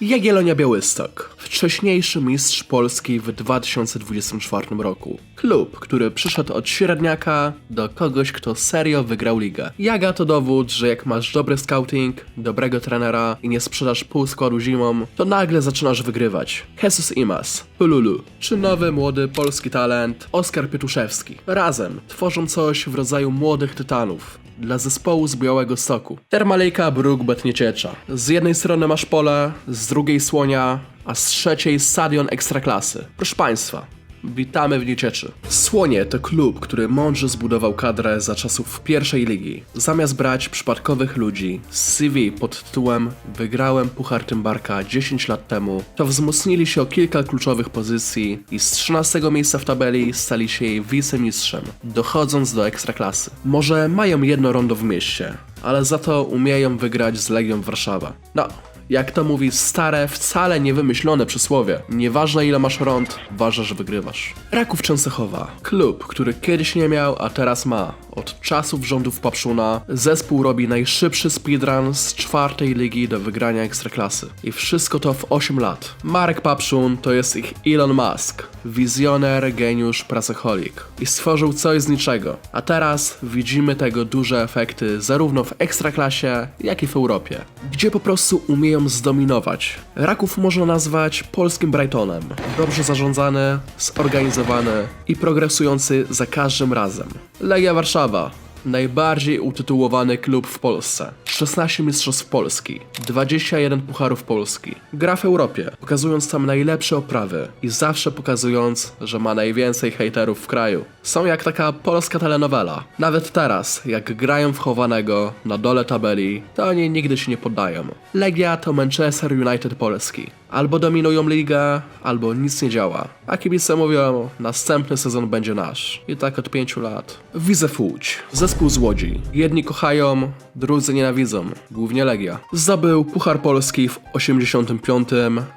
Jagiellonia Białystok, wcześniejszy mistrz Polski w 2024 roku. Klub, który przyszedł od średniaka do kogoś, kto serio wygrał ligę. Jaga to dowód, że jak masz dobry scouting, dobrego trenera i nie sprzedasz pół składu zimą, to nagle zaczynasz wygrywać. Jesus Imas, Pululu, czy nowy młody polski talent Oskar Pietuszewski. Razem tworzą coś w rodzaju młodych tytanów dla zespołu z Białego Stoku. Termalejka Bruk Betnieciecza. Z jednej strony masz pole, z drugiej słonia, a z trzeciej stadion ekstraklasy. Proszę Państwa, witamy w Niecieczy. Słonie to klub, który mądrze zbudował kadrę za czasów pierwszej ligi. Zamiast brać przypadkowych ludzi z CV pod tytułem Wygrałem Puchar Tymbarka 10 lat temu, to wzmocnili się o kilka kluczowych pozycji i z 13 miejsca w tabeli stali się jej wicemistrzem, dochodząc do ekstraklasy. Może mają jedno rondo w mieście, ale za to umieją wygrać z Legią Warszawa. No, jak to mówi stare, wcale niewymyślone przysłowie. Nieważne ile masz rond, ważne, że wygrywasz. Raków Częstochowa. Klub, który kiedyś nie miał, a teraz ma. Od czasów rządów Papszuna zespół robi najszybszy speedrun z czwartej ligi do wygrania ekstraklasy. I wszystko to w 8 lat. Marek Papszun to jest ich Elon Musk. Wizjoner, geniusz, pracoholik. I stworzył coś z niczego. A teraz widzimy tego duże efekty zarówno w ekstraklasie, jak i w Europie. Gdzie po prostu umieją zdominować. Raków można nazwać polskim Brightonem. Dobrze zarządzany, zorganizowany i progresujący za każdym razem. Legia Warszawa. Najbardziej utytułowany klub w Polsce. 16 mistrzostw Polski, 21 pucharów Polski. Gra w Europie, pokazując tam najlepsze oprawy i zawsze pokazując, że ma najwięcej hejterów w kraju. Są jak taka polska telenowela. Nawet teraz, jak grają w chowanego na dole tabeli, to oni nigdy się nie poddają. Legia to Manchester United Polski. Albo dominują ligę, albo nic nie działa. A kibice mówią, następny sezon będzie nasz. I tak od pięciu lat. Widzew Łódź. Zespół z Łodzi. Jedni kochają, drudzy nienawidzą. Głównie Legia. Zdobył Puchar Polski w 85,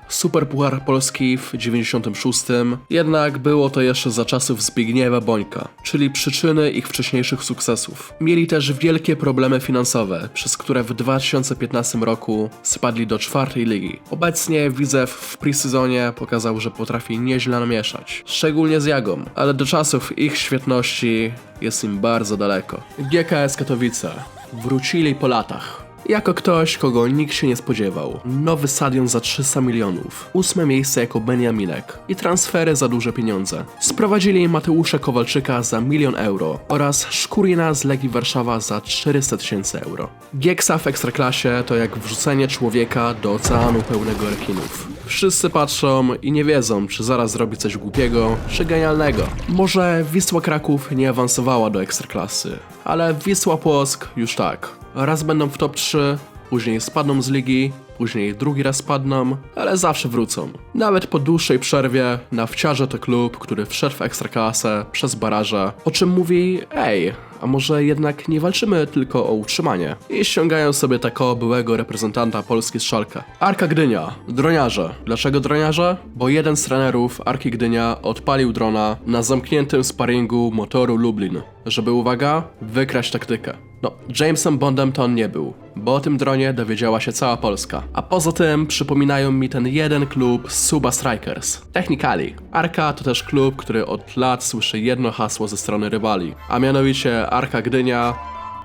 Super Puchar Polski w 96, jednak było to jeszcze za czasów Zbigniewa Bońka, czyli przyczyny ich wcześniejszych sukcesów. Mieli też wielkie problemy finansowe, przez które w 2015 roku spadli do czwartej ligi. Obecnie Widzew w presezonie pokazał, że potrafi nieźle namieszać, szczególnie z Jagą, ale do czasów ich świetności jest im bardzo daleko. GKS Katowice wrócili po latach. Jako ktoś, kogo nikt się nie spodziewał. Nowy stadion za 300 milionów. Ósme miejsce jako Beniaminek. I transfery za duże pieniądze. Sprowadzili Mateusza Kowalczyka za milion euro oraz Szkurina z Legii Warszawa za 400 tysięcy euro. Gieksa w Ekstraklasie to jak wrzucenie człowieka do oceanu pełnego rekinów. Wszyscy patrzą i nie wiedzą, czy zaraz zrobi coś głupiego, czy genialnego. Może Wisła Kraków nie awansowała do Ekstraklasy, ale Wisła Płock już tak. Raz będą w top 3, później spadną z ligi, później drugi raz spadną, ale zawsze wrócą. Nawet po dłuższej przerwie Nawciarze to klub, który wszedł w ekstraklasę przez baraże, o czym mówi ej, a może jednak nie walczymy tylko o utrzymanie. I ściągają sobie tako byłego reprezentanta Polski z Szalka. Arka Gdynia, droniarze. Dlaczego droniarze? Bo jeden z trenerów Arki Gdynia odpalił drona na zamkniętym sparingu motoru Lublin, żeby uwaga, wykraść taktykę. No, Jamesem Bondem to on nie był, bo o tym dronie dowiedziała się cała Polska. A poza tym przypominają mi ten jeden klub Suba Strikers. Technicali. Arka to też klub, który od lat słyszy jedno hasło ze strony rywali, a mianowicie Arka Gdynia,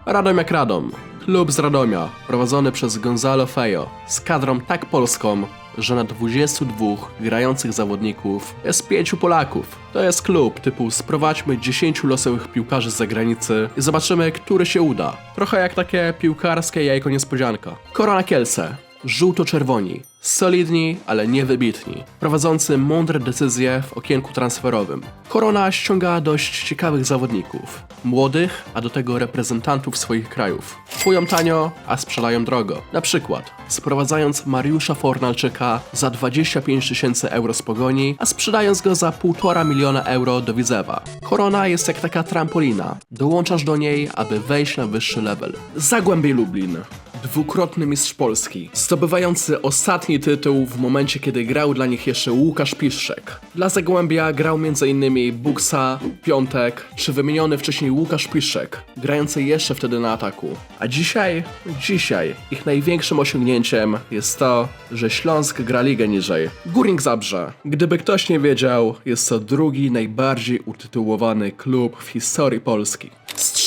Radom jak Radom. Klub z Radomia, prowadzony przez Gonzalo Fejo, z kadrą tak polską, że na 22 grających zawodników jest 5 Polaków. To jest klub typu sprowadźmy 10 losowych piłkarzy z zagranicy i zobaczymy, który się uda. Trochę jak takie piłkarskie jajko niespodzianka. Korona Kielce. Żółto-czerwoni. Solidni, ale niewybitni. Prowadzący mądre decyzje w okienku transferowym. Korona ściąga dość ciekawych zawodników. Młodych, a do tego reprezentantów swoich krajów. Kupują tanio, a sprzedają drogo. Na przykład, sprowadzając Mariusza Fornalczyka za 25 tysięcy euro z Pogoni, a sprzedając go za 1,5 miliona euro do Widzewa. Korona jest jak taka trampolina. Dołączasz do niej, aby wejść na wyższy level. Zagłębie Lublin. Dwukrotny mistrz Polski, zdobywający ostatni tytuł w momencie, kiedy grał dla nich jeszcze Łukasz Piszczek. Dla Zagłębia grał m.in. Buksa, Piątek, czy wymieniony wcześniej Łukasz Piszczek, grający jeszcze wtedy na ataku. A dzisiaj, dzisiaj ich największym osiągnięciem jest to, że Śląsk gra ligę niżej. Górnik Zabrze. Gdyby ktoś nie wiedział, jest to drugi najbardziej utytułowany klub w historii Polski.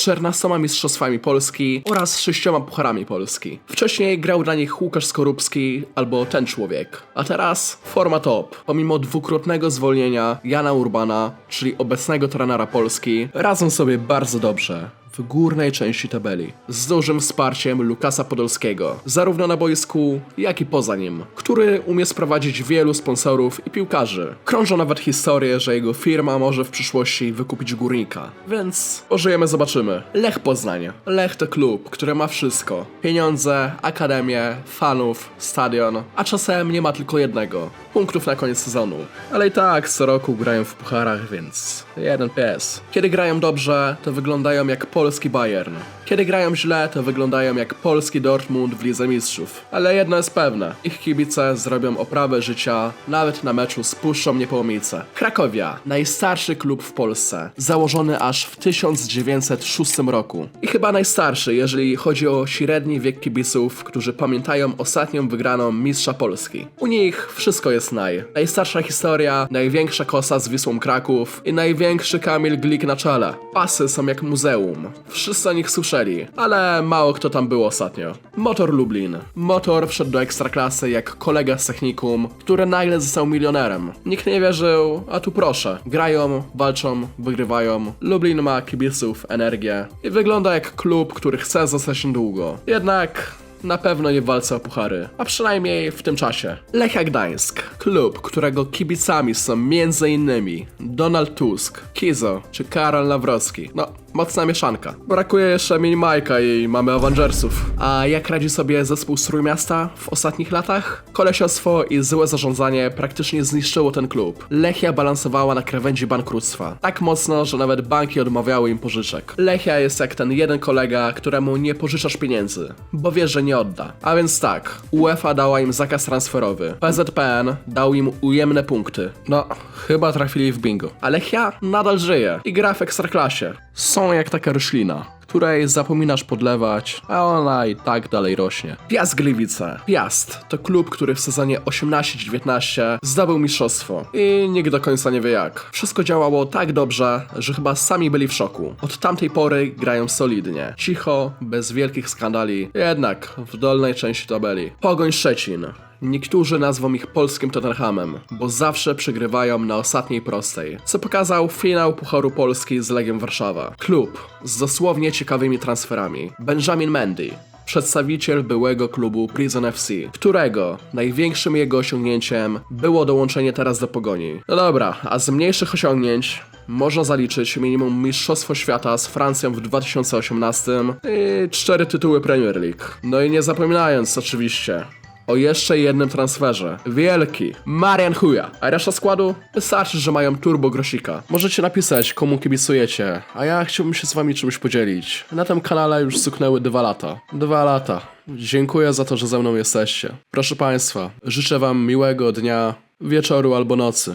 Z 14 mistrzostwami Polski oraz 6 pucharami Polski. Wcześniej grał dla nich Łukasz Skorupski albo ten człowiek. A teraz forma top. Pomimo dwukrotnego zwolnienia Jana Urbana, czyli obecnego trenera Polski, radzą sobie bardzo dobrze w górnej części tabeli, z dużym wsparciem Lukasa Podolskiego, zarówno na boisku, jak i poza nim, który umie sprowadzić wielu sponsorów i piłkarzy. Krążą nawet historie, że jego firma może w przyszłości wykupić górnika. Więc pożyjemy, zobaczymy. Lech Poznań. Lech to klub, który ma wszystko. Pieniądze, akademię, fanów, stadion, a czasem nie ma tylko jednego. Punktów na koniec sezonu. Ale i tak co roku grają w pucharach, więc jeden pies. Kiedy grają dobrze, to wyglądają jak polski Bayern. Kiedy grają źle, to wyglądają jak polski Dortmund w Lidze Mistrzów. Ale jedno jest pewne, ich kibice zrobią oprawę życia nawet na meczu z Puszczą Niepołomice. Krakowia, najstarszy klub w Polsce, założony aż w 1906 roku. I chyba najstarszy, jeżeli chodzi o średni wiek kibiców, którzy pamiętają ostatnią wygraną Mistrza Polski. U nich wszystko jest naj. Najstarsza historia, największa kosa z Wisłą Kraków i największy Kamil Glik na czele. Pasy są jak muzeum. Wszyscy o nich słyszeli, ale mało kto tam był ostatnio. Motor Lublin. Motor wszedł do ekstraklasy jak kolega z technikum, który nagle został milionerem. Nikt nie wierzył, a tu proszę. Grają, walczą, wygrywają. Lublin ma kibiców, energię i wygląda jak klub, który chce zostać długo. Jednak na pewno nie w walce o puchary, a przynajmniej w tym czasie. Lechia Gdańsk, klub, którego kibicami są m.in. Donald Tusk, Kizo czy Karol Nawrocki. No, mocna mieszanka. Brakuje jeszcze Minimajka i mamy Avengersów. A jak radzi sobie zespół z Trójmiasta w ostatnich latach? Kolesiostwo i złe zarządzanie praktycznie zniszczyło ten klub. Lechia balansowała na krawędzi bankructwa. Tak mocno, że nawet banki odmawiały im pożyczek. Lechia jest jak ten jeden kolega, któremu nie pożyczasz pieniędzy, bo wiesz, że nie odda. A więc tak, UEFA dała im zakaz transferowy. PZPN dał im ujemne punkty. No, chyba trafili w bingo. A Lechia nadal żyje i gra w ekstraklasie. Są jak taka roślina której zapominasz podlewać, a ona i tak dalej rośnie. Piast Gliwice. Piast to klub, który w sezonie 18-19 zdobył mistrzostwo i nikt do końca nie wie jak. Wszystko działało tak dobrze, że chyba sami byli w szoku. Od tamtej pory grają solidnie, cicho, bez wielkich skandali, jednak w dolnej części tabeli. Pogoń Szczecin. Niektórzy nazwą ich polskim Tottenhamem, bo zawsze przegrywają na ostatniej prostej, co pokazał finał Pucharu Polski z Legiem Warszawa. Klub z dosłownie ciekawymi transferami. Benjamin Mendy, przedstawiciel byłego klubu Prison FC, którego największym jego osiągnięciem było dołączenie teraz do Pogoni. No dobra, a z mniejszych osiągnięć można zaliczyć minimum Mistrzostwo Świata z Francją w 2018 i cztery tytuły Premier League. No i nie zapominając oczywiście o jeszcze jednym transferze. Wielki. Marian Chuja. A reszta składu? Wystarczy, że mają turbo grosika. Możecie napisać, komu kibicujecie, a ja chciałbym się z wami czymś podzielić. Na tym kanale już suknęły dwa lata. Dwa lata. Dziękuję za to, że ze mną jesteście. Proszę państwa, życzę wam miłego dnia, wieczoru albo nocy.